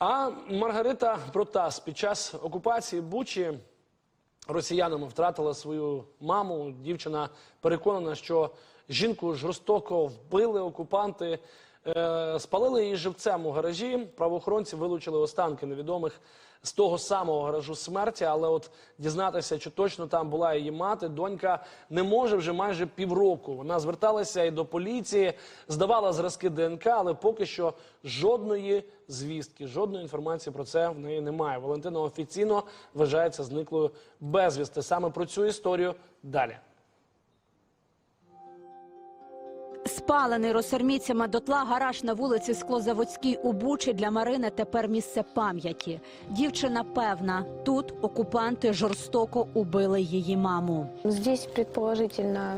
А Маргарита Протас під час окупації Бучі росіянами втратила свою маму. Дівчина переконана, що жінку жорстоко вбили окупанти, е, спалили її живцем у гаражі. Правоохоронці вилучили останки невідомих з того самого гаражу смерті. Але от дізнатися, чи точно там була її мати, донька не може вже майже півроку. Вона зверталася і до поліції, здавала зразки ДНК, але поки що жодної звістки, жодної інформації про це в неї немає. Валентина офіційно вважається зниклою безвісти. Саме про цю історію далі. Спалений росармійцями дотла гараж на вулиці Склозаводській у Бучі для Марини тепер місце пам'яті. Дівчина певна, тут окупанти жорстоко убили її маму. Здесь, предположительно,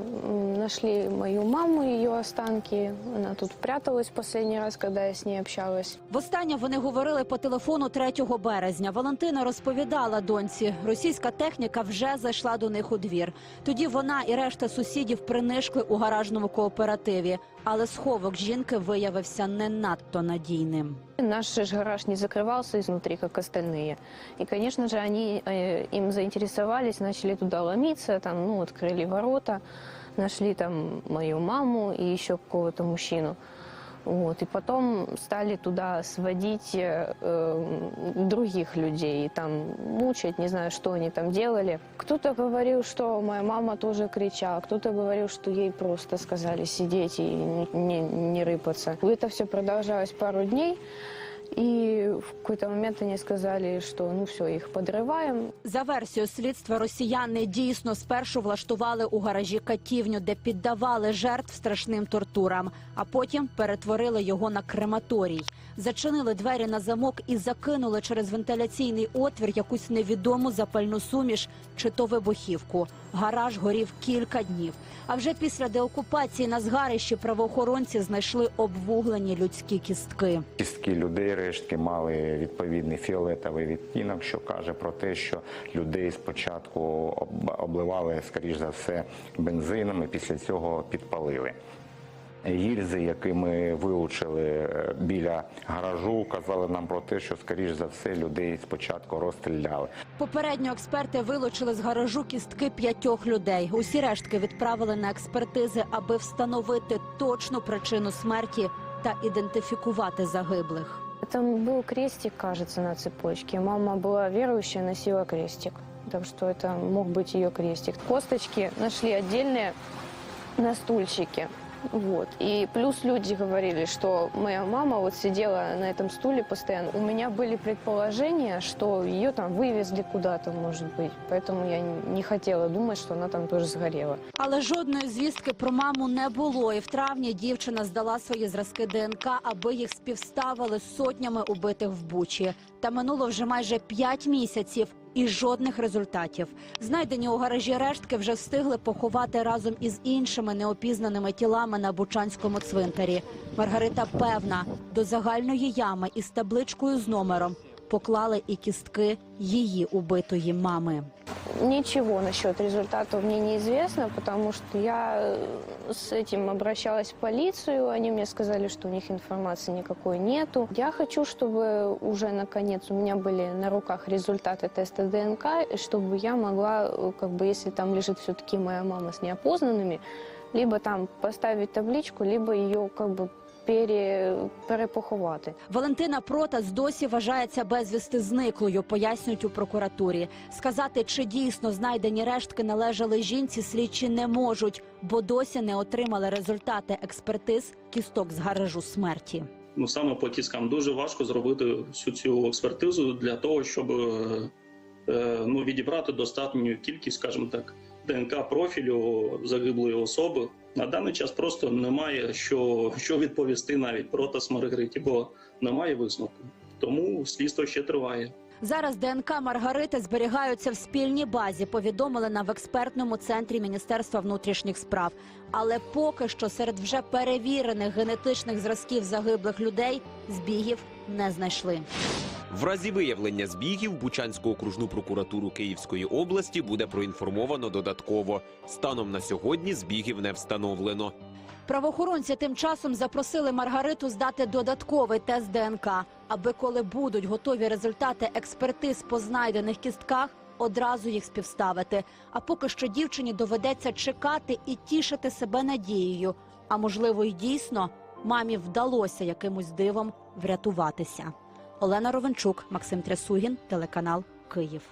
нашли мою маму, ее останки. Она тут пряталась последний раз, когда я с ней общалась. Востаннє вони говорили по телефону 3 березня. Валентина розповідала доньці, російська техніка вже зайшла до них у двір. Тоді вона і решта сусідів принишкли у гаражному кооперативі. Але сховок жінки виявився не надто надійним. Наш же ж гараж не закрывался изнутри, как остальные. И, конечно же, они э, им заинтересовались, начали туда ломиться, там, ну, открыли ворота, нашли там мою маму и еще какого-то мужчину. Вот. И потом стали туда сводить э, э, других людей, и там мучать, не знаю, что они там делали. Кто-то говорил, что моя мама тоже кричала, кто-то говорил, что ей просто сказали сидеть и не, не, не рыпаться. Это все продолжалось пару дней. И в какой-то момент они сказали, что ну все, їх підриваємо. За версією слідства, росіяни дійсно спершу влаштували у гаражі катівню, де піддавали жертв страшним тортурам, а потім перетворили його на крематорій. Зачинили двері на замок і закинули через вентиляційний отвір якусь невідому запальну суміш чи то вибухівку. Гараж горів кілька днів. А вже після деокупації на згарищі правоохоронці знайшли обвуглені людські кістки. Кістки людей рештки мали відповідний фіолетовий відтінок, що каже про те, що людей спочатку обливали, скоріш за все, бензином і після цього підпалили Гільзи, які ми вилучили е, біля гаражу, казали нам про те, що скоріш за все людей спочатку розстріляли. Попередньо експерти вилучили з гаражу кістки п'ятьох людей. Усі рештки відправили на експертизи, аби встановити точну причину смерті та ідентифікувати загиблих. Там был крестик, кажется, на цепочке. Мама была верующая, носила крестик. Так что это мог быть ее крестик. Косточки нашли отдельные на стульчике. Вот. И плюс люди говорили, что моя мама вот сидела на этом стуле постоянно. У меня были предположения, что ее там вывезли куда-то, может быть. Поэтому я не хотела думать, что она там тоже сгорела. Але жодної звістки про маму не було. І в травні дівчина здала свої зразки ДНК, аби їх співставили з сотнями убитих в Бучі. Та минуло вже майже п'ять місяців. І жодних результатів. Знайдені у гаражі рештки вже встигли поховати разом із іншими неопізнаними тілами на Бучанському цвинтарі. Маргарита певна, до загальної ями із табличкою з номером поклали і кістки її убитої мами. Ничего насчет результатов мне неизвестно, потому что я э, с этим обращалась в полицию, они мне сказали, что у них информации никакой нету. Я хочу, чтобы уже наконец у меня были на руках результаты теста ДНК, и чтобы я могла, э, как бы, если там лежит все-таки моя мама с неопознанными, либо там поставить табличку, либо ее как бы пере, перепоховати. Валентина Протас досі вважається безвісти зниклою, пояснюють у прокуратурі. Сказати, чи дійсно знайдені рештки належали жінці, слідчі не можуть, бо досі не отримали результати експертиз кісток з гаражу смерті. ну саме по кісткам дуже важко зробити всю цю експертизу для того, щоб е, е, ну, відібрати достатню кількість, скажімо так, ДНК профілю загиблої особи. На даний час просто немає що, що відповісти навіть про Маргариті, бо немає висновку. Тому слідство ще триває. Зараз ДНК Маргарити зберігаються в спільній базі. Повідомили на в експертному центрі Міністерства внутрішніх справ. Але поки що серед вже перевірених генетичних зразків загиблих людей збігів не знайшли. В разі виявлення збігів Бучанську окружну прокуратуру Київської області буде проінформовано додатково. Станом на сьогодні збігів не встановлено. Правоохоронці тим часом запросили Маргариту здати додатковий тест ДНК. аби коли будуть готові результати експертиз по знайдених кістках, одразу їх співставити. А поки що дівчині доведеться чекати і тішити себе надією. А можливо, й дійсно мамі вдалося якимось дивом врятуватися. Олена Ровенчук, Максим Трясугін, телеканал Київ.